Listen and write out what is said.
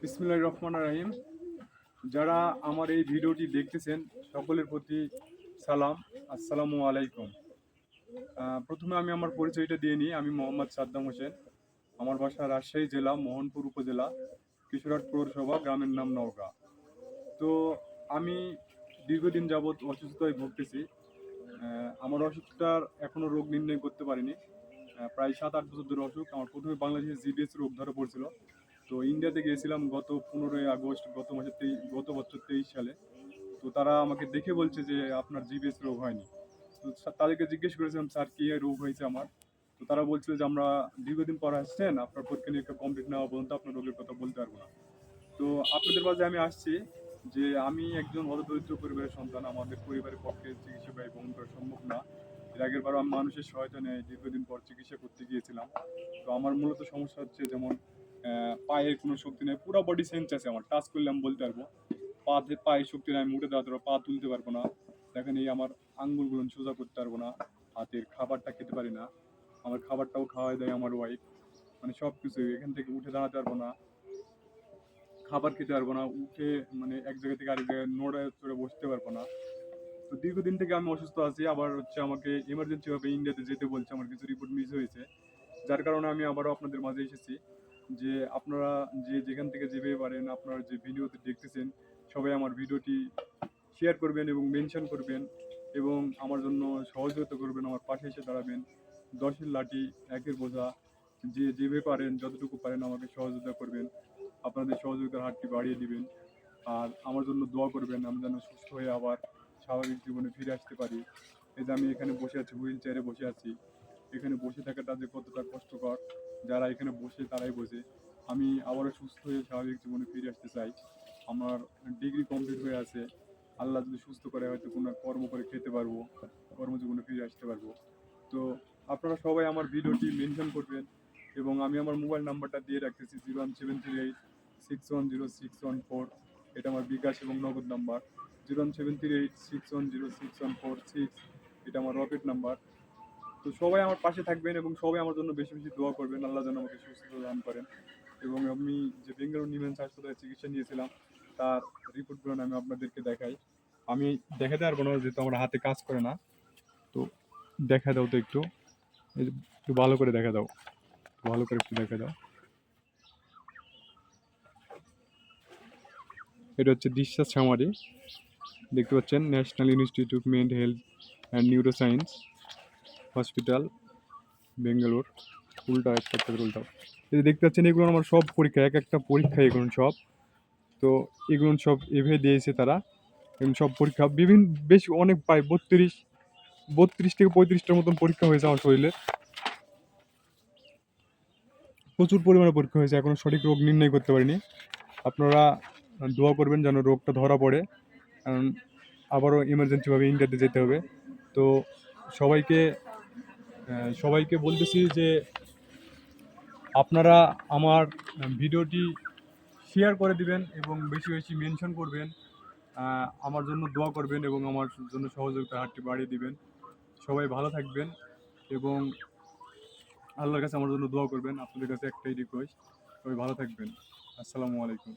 বিসমুল্লাহ রহমান রাহিম। যারা আমার এই ভিডিওটি দেখতেছেন, সকলের প্রতি সালাম, আসসালামু আলাইকুম। প্রথমে আমি আমার পরিচয়টা দিয়ে নিই। আমি মোহাম্মদ সাদ্দাম হোসেন। আমার বাসা রাজশাহী জেলা, মোহনপুর উপজেলা, কিশোরহাট পৌরসভা, গ্রামের নাম নওগাঁ। তো আমি দীর্ঘদিন যাবৎ অসুস্থতায় ভুগতেছি। আমার অসুখটার এখনও রোগ নির্ণয় করতে পারিনি। প্রায় সাত আট বছর ধরে অসুখ। আমার প্রথমে বাংলাদেশে জিবিএস রোগ ধরা পড়ছিল। তো ইন্ডিয়াতে গিয়েছিলাম গত পনেরোই আগস্ট, গত মাসের তেইশ গত বছর তেইশ সালে। তো তারা আমাকে দেখে বলছে যে আপনার জিবিএস রোগ হয়নি। তো তাদেরকে জিজ্ঞেস করেছিলাম, স্যার, কী রোগ হয়েছে আমার? তো তারা বলছিল যে, আমরা দীর্ঘদিন পর আসছেন, আপনার পরীক্ষা নিরীক্ষা কমপ্লিট নেওয়া পর্যন্ত আপনার রোগের কথা বলতে পারব না। তো আপনাদের মাঝে আমি আসছি যে, আমি একজন অদরিদ্র পরিবারের সন্তান, আমাদের পরিবারের পক্ষে চিকিৎসা ব্যয় বহন করা সম্ভব না। এর আগের বার আমি মানুষের সহায়তা নেয় দীর্ঘদিন পর চিকিৎসা করতে গিয়েছিলাম। তো আমার মূলত সমস্যা হচ্ছে যেমন পায়ের কোনো শক্তি নেই, পুরো বডি সেন্স আছে আমার টাচ করলে আমি বলতে পারব। পাতে পায়ে শক্তি নেই আমি উঠে দাঁড়াতে পারব পা তুলতে পারব না। দেখেন এই আমার আঙ্গুলগুলো সোজা করতে পারব না, হাতের খাবারটা খেতে পারি না। আমার খাবারটাও খাওয়াই দেয় আমার ওয়াইফ মানে সব কিছু এখান থেকে উঠে দাঁড়াতে পারব না। খাবার খেতে পারব না, উঠে মানে এক জায়গা থেকে আরেক জায়গায় নোড়ে চড়ে বসতে পারব না। তো দীর্ঘদিন থেকে আমি অসুস্থ আছি, আবার হচ্ছে আমাকে এমার্জেন্সি ভাবে ইন্ডিয়াতে যেতে বলছে, আমার কিছু রিপোর্ট মিস হয়েছে। যার কারণে আমি আবারও আপনাদের মাঝে এসেছি। যে আপনারা যে যেখান থেকে যেভাবে পারেন আপনারা যে ভিডিওতে দেখতেছেন, সবাই আমার ভিডিওটি শেয়ার করবেন এবং মেনশন করবেন এবং আমার জন্য সহযোগিতা করবেন, আমার পাশে এসে দাঁড়াবেন। দশের লাঠি, একের বোঝা, যে যেভাবে পারেন, যতটুকু পারেন আমাকে সহযোগিতা করবেন। আপনাদের সহযোগিতার হাতটি বাড়িয়ে দিবেন। আর আমার জন্য দোয়া করবেন, আমি যেন সুস্থ হয়ে আবার স্বাভাবিক জীবনে ফিরে আসতে পারি। এই যে আমি এখানে বসে আছি, হুইল চেয়ারে বসে আছি। এখানে বসে থাকাটা যে কতটা কষ্টকর, যারা এখানে বসে তারাই বসে আমি আবারও সুস্থ হয়ে স্বাভাবিক জীবনে ফিরে আসতে চাই। আমার ডিগ্রি কমপ্লিট হয়ে আছে। আল্লাহ যদি সুস্থ করে, হয়তো কোনো কর্ম করে খেতে পারব, কর্মজীবনে ফিরে আসতে পারব। তো আপনারা সবাই আমার ভিডিওটি মেনশন করবেন এবং আমি আমার মোবাইল নাম্বারটা দিয়ে রাখতেছি zero one seven three eight, six one zero, six one four. এটা আমার বিকাশ এবং Nagad number. Zero one seven three eight, six one zero, six one four, six. এটা আমার রকেট নাম্বার। তো সবাই আমার পাশে থাকবেন এবং সবাই আমার জন্য বেশি বেশি দোয়া করবেন। আল্লাহ যেন আমাকে সুস্থতা দান করেন। এবং আমি যে বেঙ্গালুরু নিমেন্স হাসপাতালে চিকিৎসা নিয়েছিলাম, তার রিপোর্টগুলো আমি আপনাদেরকে দেখাই। আমি দেখাতে পারব না, যেহেতু আমার হাতে কাজ করে না। তো দেখা দাও তো একটু। একটু ভালো করে দেখা দাও। ভালো করে একটু দেখা দাও। এটা হচ্ছে বিশ্বাস সামারি। দেখতে পাচ্ছেন, national institute mental health and neuro science hospital Bangalore উল্টা একটা থেকে উল্টাও এই দেখতে পাচ্ছেন এগুলো আমার সব পরীক্ষা, এক একটা পরীক্ষা এগুলো সব। তো এগুলো সব এভাবে দিয়েছে তারা। এবং সব পরীক্ষা, বিভিন্ন, বেশ অনেক প্রায় বত্রিশ বত্রিশ থেকে পঁয়ত্রিশটার মতন পরীক্ষা হয়েছে আমার শরীরে। প্রচুর পরিমাণে পরীক্ষা হয়েছে, এখনও সঠিক রোগ নির্ণয় করতে পারিনি। আপনারা দোয়া করবেন যেন রোগটা ধরা পড়ে, কারণ আবারও ইমার্জেন্সিভাবে ইন্ডিয়াতে যেতে হবে। তো সবাইকে সবাইকে বলতেছি যে আপনারা আমার ভিডিওটি শেয়ার করে দিবেন এবং বেশি বেশি মেনশন করবেন আমার জন্য দোয়া করবেন এবং আমার জন্য সহযোগিতার হাতটি বাড়িয়ে দিবেন। সবাই ভালো থাকবেন এবং আল্লাহর কাছে আমার জন্য দোয়া করবেন। আপনাদের কাছে একটাই রিকোয়েস্ট সবাই ভালো থাকবেন। আসসালামু আলাইকুম।